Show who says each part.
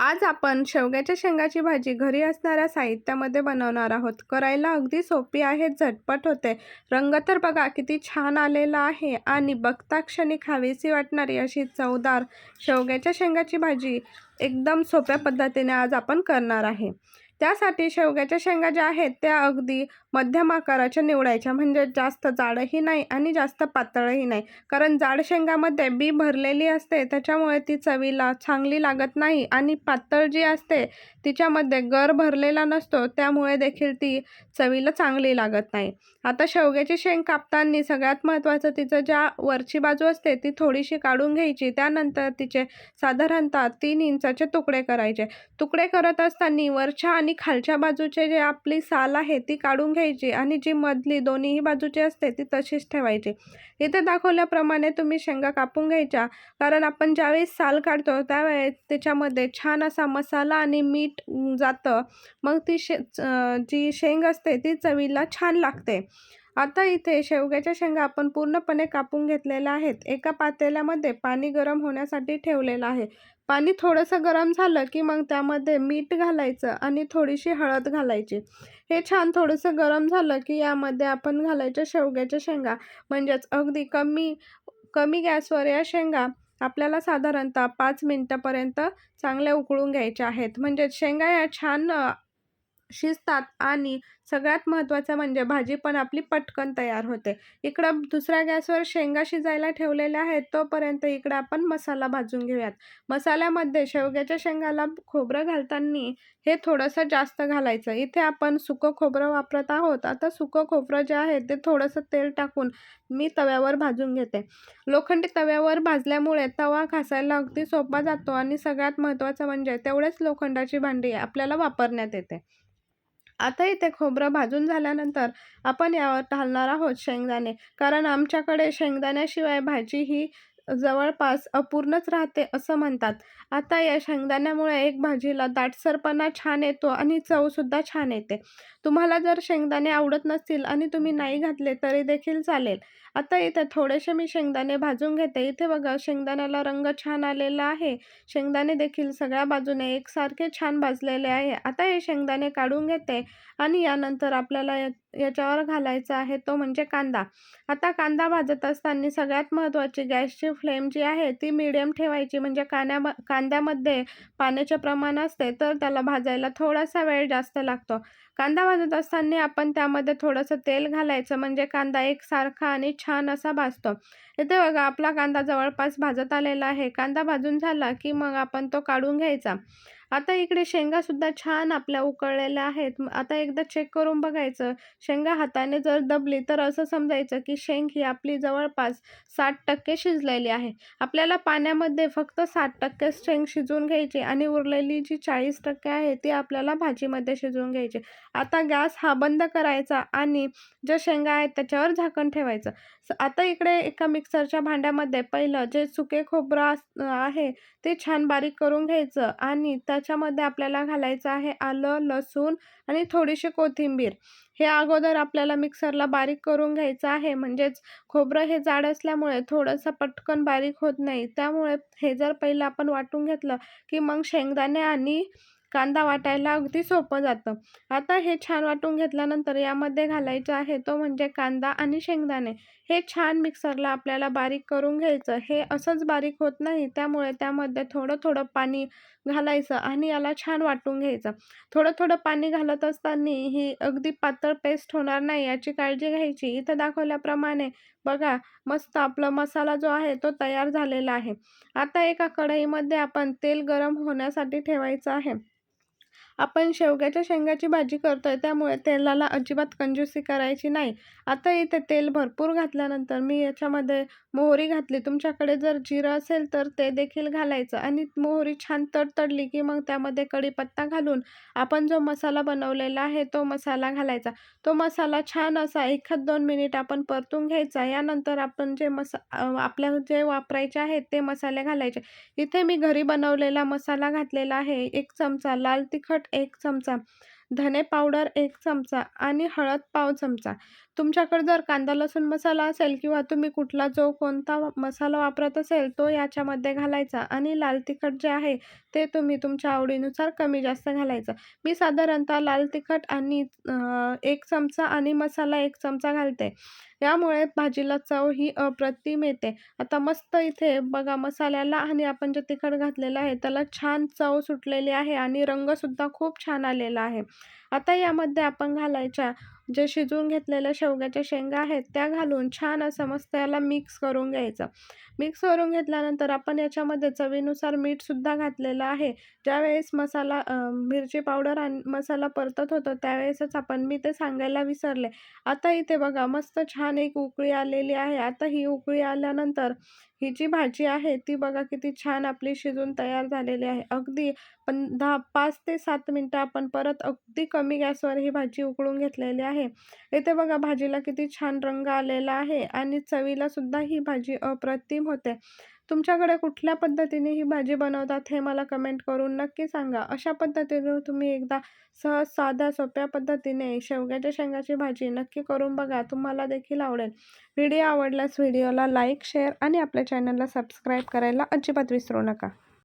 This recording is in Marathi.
Speaker 1: आज आपण शेवग्याच्या शेंगाची भाजी घरी असणाऱ्या साहित्यामध्ये बनवणार आहोत. करायला अगदी सोपी आहे झटपट होते. रंग तर बघा किती छान आलेला आहे आणि बघता क्षणी खावीशी वाटणारी अशी चवदार शेवग्याच्या शेंगाची भाजी एकदम सोप्या पद्धतीने आज आपण करणार आहे. त्यासाठी शेवग्याच्या शेंगा ज्या आहेत त्या अगदी मध्यम आकाराच्या निवडायच्या. म्हणजे जास्त जाडही नाही आणि जास्त पातळही नाही. कारण जाड शेंगामध्ये बी भरलेली असते त्याच्यामुळे ती चवीला चांगली लागत नाही आणि पातळ जी असते तिच्यामध्ये गर भरलेला नसतो त्यामुळे देखील ती चवीला चांगली लागत नाही. आता शेवग्याची शेंग कापताना सगळ्यात महत्त्वाचं तिचं ज्या वरची बाजू असते ती थोडीशी काढून घ्यायची. त्यानंतर तिचे साधारणतः तीन इंचाचे तुकडे करायचे. तुकडे करत असताना वरच्या आणि खालच्या बाजूचे जे आपली साल आहे ती काढून घ्यायची आणि जी मधली दोन्हीही बाजूची असते ती तशीच ठेवायची. इथे दाखवल्याप्रमाणे तुम्ही शेंगा कापून घ्यायच्या. कारण आपण ज्यावेळेस साल काढतो त्यावेळेस त्याच्यामध्ये छान असा मसाला आणि मीठ जातं. मग ती शे जी शेंग असते ती चवीला छान लागते. आता इथे शेवग्याच्या शेंगा आपण पूर्णपणे कापून घेतलेल्या आहेत. एका पातेल्यामध्ये पाणी गरम होण्यासाठी ठेवलेलं आहे. पाणी थोडंसं गरम झालं की मग त्यामध्ये मीठ घालायचं आणि थोडीशी हळद घालायची. हे छान थोडंसं गरम झालं की यामध्ये आपण घालायच्या शेवग्याच्या शेंगा म्हणजेच अगदी कमी कमी गॅसवर या शेंगा आपल्याला साधारणतः पाच मिनटापर्यंत चांगल्या उकळून घ्यायच्या आहेत. म्हणजेच शेंगा या छान शिजतात आणि सगळ्यात महत्त्वाचं म्हणजे भाजी पण आपली पटकन तयार होते. इकडं दुसऱ्या गॅसवर शेंगा शिजायला ठेवलेल्या आहेत तोपर्यंत इकडं आपण मसाला भाजून घेऊयात. मसाल्यामध्ये शेवग्याच्या शेंगाला खोबरं घालताना हे थोडंसं जास्त घालायचं. इथे आपण सुकं खोबरं वापरत आहोत. आता सुकं खोबरं जे आहे ते थोडंसं तेल टाकून मी तव्यावर भाजून घेते. लोखंडी तव्यावर भाजल्यामुळे तवा घासायला अगदी सोपा जातो आणि सगळ्यात महत्त्वाचं म्हणजे तेवढेच लोखंडाची भांडी आपल्याला वापरण्यात येते. आता इथे खोबरं भाजून झाल्यानंतर आपण यावर घालणार आहोत शेंगदाणे. कारण आमच्याकडे शेंगदाण्याशिवाय भाजी ही जवळपास अपूर्णच राहते असं म्हणतात. आता या शेंगदाण्यामुळे एक भाजीला दाटसरपणा छान येतो आणि चवसुद्धा छान येते. तुम्हाला जर शेंगदाणे आवडत नसतील आणि तुम्ही नाही घातले तरी देखील चालेल. आता इथे थोडेसे मी शेंगदाणे भाजून घेते. इथे बघा शेंगदाण्याला रंग छान आलेला आहे. शेंगदाणे देखील सगळ्या बाजूने एकसारखे छान भाजलेले आहे. आता हे शेंगदाणे काढून घेते आणि यानंतर आपल्याला याच्यावर घालायचा आहे तो म्हणजे कांदा. आता कांदा भाजत असताना सगळ्यात महत्त्वाची गॅसची फ्लेम जी आहे ती मिडियम ठेवायची. म्हणजे कांद्या कांद्यामध्ये पाण्याचे प्रमाण असते तर त्याला भाजायला थोडासा वेळ जास्त लागतो. कांदा भाजत असताना आपण त्यामध्ये थोडंसं तेल घालायचं. म्हणजे कांदा एकसारखा आणि छान असा भाजतो. इथे बघा आपला कांदा जवळपास भाजत आलेला आहे. कांदा भाजून झाला की मग आपण तो काढून घ्यायचा. आता इकडे शेंगासुद्धा छान आपल्या उकळलेल्या आहेत. आता एकदा चेक करून बघायचं. शेंगा हाताने जर दबली तर असं समजायचं की शेंग ही आपली जवळपास साठ टक्के शिजलेली आहे. आपल्याला पाण्यामध्ये फक्त साठ टक्के शेंग शिजवून घ्यायची आणि उरलेली जी चाळीस टक्के आहे ती आपल्याला भाजीमध्ये शिजवून घ्यायची. आता गॅस हा बंद करायचा आणि ज्या शेंगा आहेत त्याच्यावर झाकण ठेवायचं. आता इकडे एका मिक्सरच्या भांड्यामध्ये पहिलं जे सुके खोबरं आहे ते छान बारीक करून घ्यायचं आणि त्या त्याच्यामध्ये आपल्याला घालायचं आहे आलं लसूण आणि थोडीशी कोथिंबीर. हे अगोदर आपल्याला मिक्सरला बारीक करून घ्यायचं आहे. म्हणजेच खोबरं हे जाड असल्यामुळे थोडंसं पटकन बारीक होत नाही. त्यामुळे हे जर पहिलं आपण वाटून घेतलं की मग शेंगदाणे आणि कांदा वाटायला अगदी सोपं जातं. आता हे छान वाटून घेतल्यानंतर यामध्ये घालायचं आहे तो म्हणजे कांदा आणि शेंगदाणे. हे छान मिक्सरला आपल्याला बारीक करून घ्यायचं. हे असंच बारीक होत नाही त्यामुळे त्यामध्ये थोडं थोडं पाणी घालायचं आणि याला छान वाटून घ्यायचं. थोडं थोडं पाणी घालत असताना ही अगदी पातळ पेस्ट होणार नाही याची काळजी घ्यायची. इथं दाखवल्याप्रमाणे बघा मस्त आपला मसाला जो आहे तो तयार झालेला आहे. आता एका कढईमध्ये आपण तेल गरम होण्यासाठी ठेवायचं आहे. आपण शेवग्याच्या शेंगाची भाजी करतोय त्यामुळे तेलाला अजिबात कंजूसी करायची नाही. आता इथे तेल भरपूर घातल्यानंतर मी याच्यामध्ये मोहरी घातली. तुमच्याकडे जर जिरं असेल तर ते देखील घालायचं. आणि मोहरी छान तडतडली की मग त्यामध्ये कढीपत्ता घालून आपण जो मसाला बनवलेला आहे तो मसाला घालायचा. तो मसाला छान असा एखाद दोन मिनिट आपण परतून घ्यायचा. यानंतर आपण जे मसा आपल्या जे वापरायचे आहेत ते मसाले घालायचे. इथे मी घरी बनवलेला मसाला घातलेला आहे. एक चमचा लाल तिखट एक चमचा धने पावडर एक चमचा आणि हळद पाव चमचा. तुमच्याकडे जर कांदा लसूण मसाला असेल किंवा तुम्ही कुठला जो कोणता मसाला वापरत असेल तो याच्यामध्ये घालायचा आणि लाल तिखट जे आहे ते तुम्ही तुमच्या आवडीनुसार कमी जास्त घालायचं. मी साधारणतः लाल तिखट आणि एक चमचा आणि मसाला एक चमचा घालते. यामुळे भाजीला चव ही अप्रतिम येते. आता मस्त इथे बघा मसाल्याला आणि आपण जे तिखट घातलेलं आहे त्याला छान चव सुटलेली आहे आणि रंगसुद्धा खूप छान आलेला आहे. आता यामध्ये आपण घालायच्या जे शिजवून घेतलेल्या शेवग्याच्या शेंगा आहेत त्या घालून छान असं मस्त याला मिक्स करून घ्यायचं. मिक्स करून घेतल्यानंतर आपण याच्यामध्ये चवीनुसार मीठसुद्धा घातलेलं आहे. ज्यावेळेस मसाला मिरची पावडर आणि मसाला परतत होतो त्यावेळेसच आपण मी ते सांगायला विसरले. आता इथे बघा मस्त छान एक उकळी आलेली आहे. आता ही उकळी आल्यानंतर ही जी भाजी आहे ती बघा किती छान आपली शिजून तयार झालेली आहे. अगदी पण दहा पाच ते सात मिनटं आपण परत अगदी कमी गॅसवर ही भाजी उकळून घेतलेली आहे. इथे बघा भाजीला किती छान रंग आलेला आहे आणि चवीलासुद्धा ही भाजी अप्रतिम होते. तुमच्याकडे कुठल्या पद्धतीने ही भाजी बनवतात हे मला कमेंट करून नक्की सांगा. अशा पद्धतीने तुम्ही एकदा सहज साध्या सोप्या पद्धतीने शेवग्याच्या शेंगाची भाजी नक्की करून बघा. तुम्हाला देखील आवडेल. व्हिडिओ आवडल्यास व्हिडिओला लाईक शेअर आणि आपल्या चॅनलला सबस्क्राईब करायला अजिबात विसरू नका.